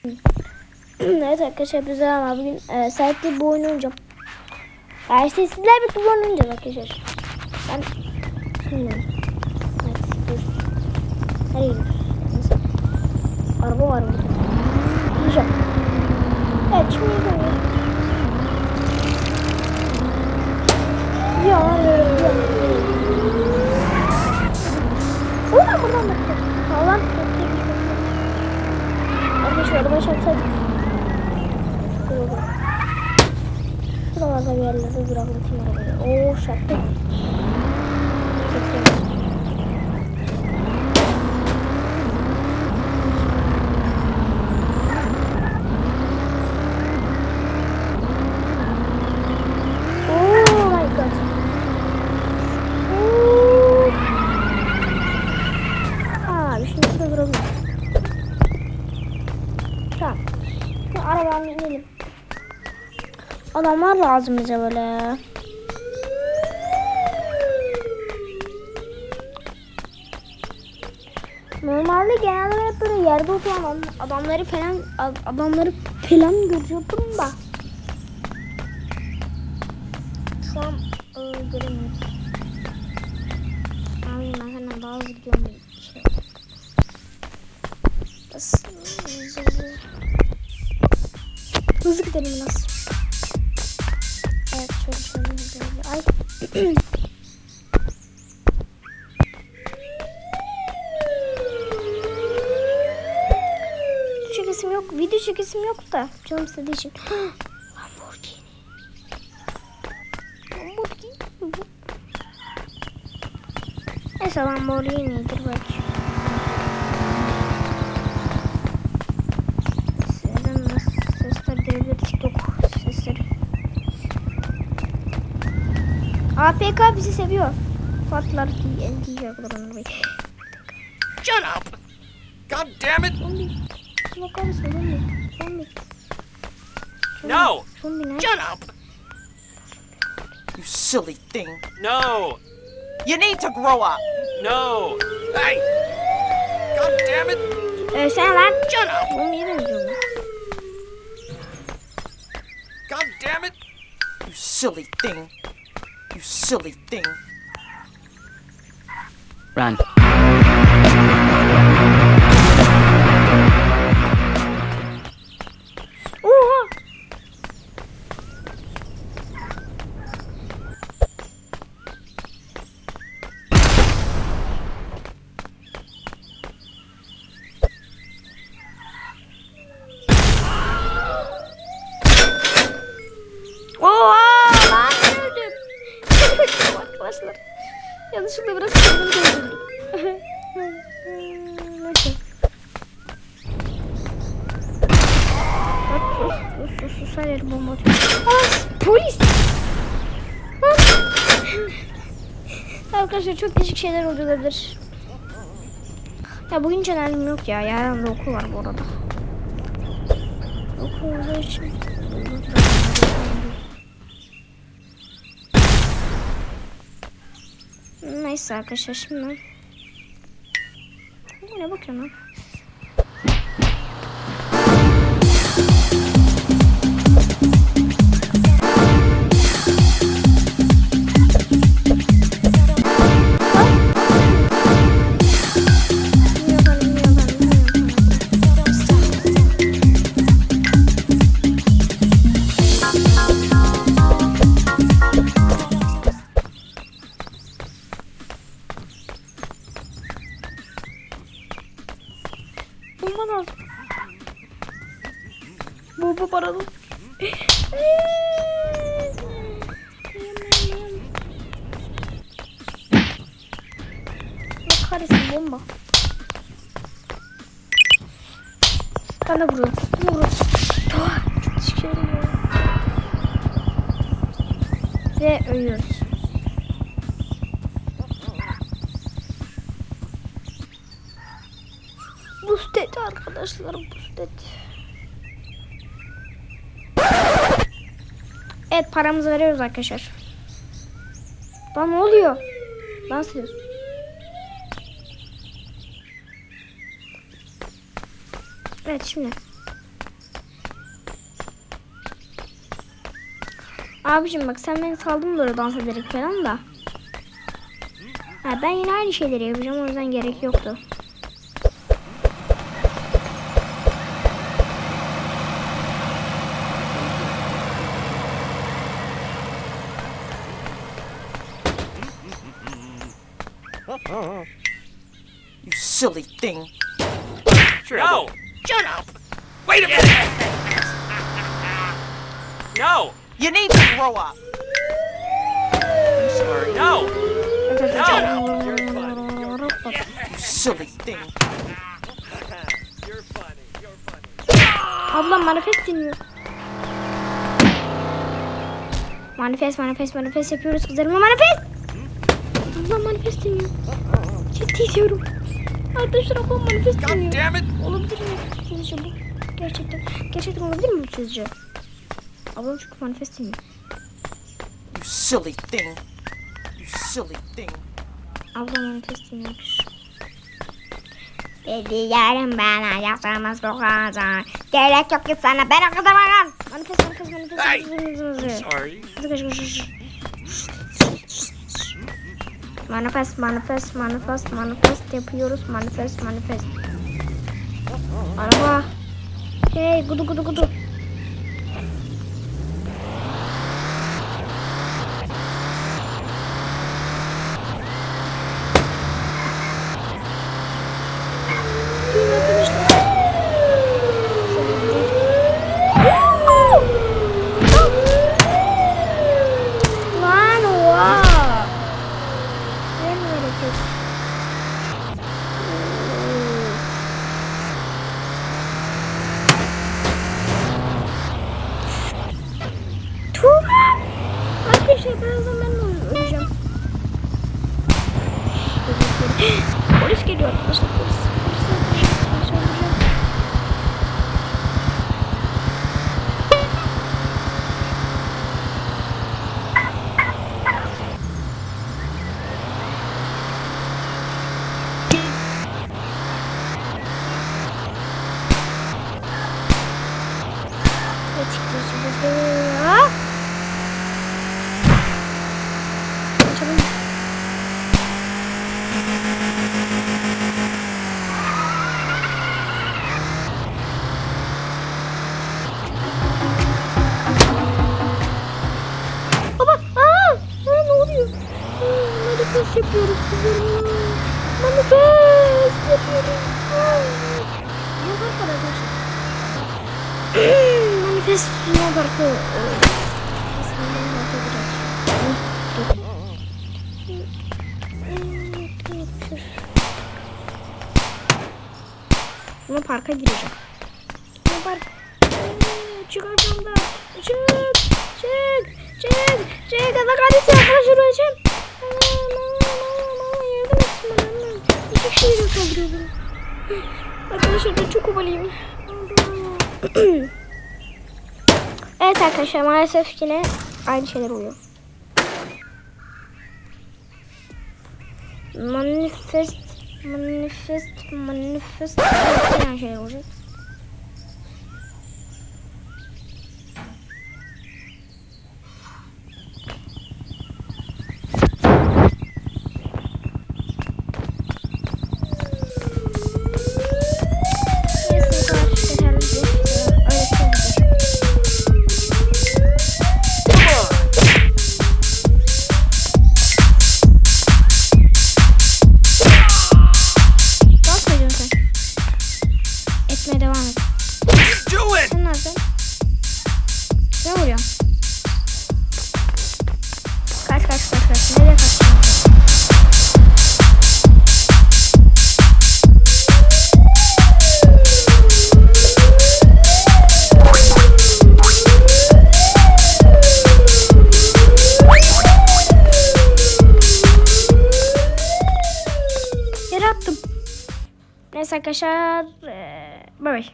evet arkadaşlar biz ama bugün e, sahipli bu oyunu oynayacağım. Ya işte sizler bir bu oyunu oynayacağız arkadaşlar. Ben bilmiyorum. Evet gidiyoruz. Nereye. Araba var burada. Gideceğim. Evet şimdi Şuralarda bir yerlerde duraklatayım arabayı. Oo çarptı. Oh my god. Oo. Aa, bir şey şurada duralım. Tamam. Şu arabadan inelim. Adamlar lazım bize böyle. Normalde genelde hep böyle yerde oturan adam- adamları falan adamları falan görüyordum da. Şu an e, göremiyorum. Abi ben daha hızlı gidiyorum. Şey. Hızlı gidelim biraz. Ay. Çekesim yok. Video çekesim yok da. Canım istediği için. Lamborghini. Lamborghini. Neyse Lamborghini'dir belki. APK bizi seviyor. Patlar diye diyecek bana. Shut up! God damn it! Zombi. Zombi? Zombi. No! Zombi ne? Shut up! You silly thing. No! You need to grow up. No! Hey! God damn it! Ee, sen lan. Shut up! God damn it! You silly thing. You silly thing. Run. Yanlışlıkla biraz kendimi. Bak sus sus her yeri bomba atıyor. Aa polis. Arkadaşlar çok değişik şeyler oluyor olabilir. Ya bugün çenelim yok ya. Yarın da okul var bu arada. Okul olduğu için. Neyse arkadaşlar şimdi. Bu ne bakıyorum Bomba paralı. Allah kahretsin bomba. Ben de vuruyorum. Doğa. Oluyor. Ve ölüyoruz. Bustet arkadaşlar bustet. Evet paramızı veriyoruz arkadaşlar. Lan ne oluyor? Lan siliyorsun. Evet şimdi. Abicim bak sen beni saldın böyle dans ederek falan da. Ha, ben yine aynı şeyleri yapacağım o yüzden gerek yoktu. You silly thing. No! Shut up! Wait a minute! no! You need to grow up. I'm sorry. No! No! You're funny. You're, You silly thing. you're funny. You're funny. Ablam manifest dinliyor. Manifest manifest manifest yapıyoruz kızlarıma manifest. Ablam manifest dinliyor. Ciddi diyorum. Arkadaşlar ablam manifest it! Olabilir mi sizce bu? Gerçekten. Gerçekten olabilir mi sizce? Ablam çünkü manifest dinliyor. You silly thing. You silly thing. Ablam manifest dinliyormuş. Dedi yarın yaptığımız bu kadar. Gerek yok ki sana ben kadar varım. Manifest manifest manifest. Hey! Sorry. Koş koş koş. Manifest, manifest, manifest, manifest yapıyoruz. Manifest, manifest. Araba. Hey, gudu gudu gudu. Yapıyoruz. Var arkadaşlar? Manifest Snow Park'ı. Snow Park'a gireceğim. Snow Park. Ee, Çık arkamda. Çık. Çık. Çık. Çık. Allah kahretsin. Arkadaşlar öleceğim. Aman Geliyor saldırıyor bana. Arkadaşlar ben çok obalıyım. Evet arkadaşlar maalesef yine aynı şeyler oluyor. Manifest, manifest, manifest. Aynı şeyler olacak. Arkadaşlar. eee, Bay bay.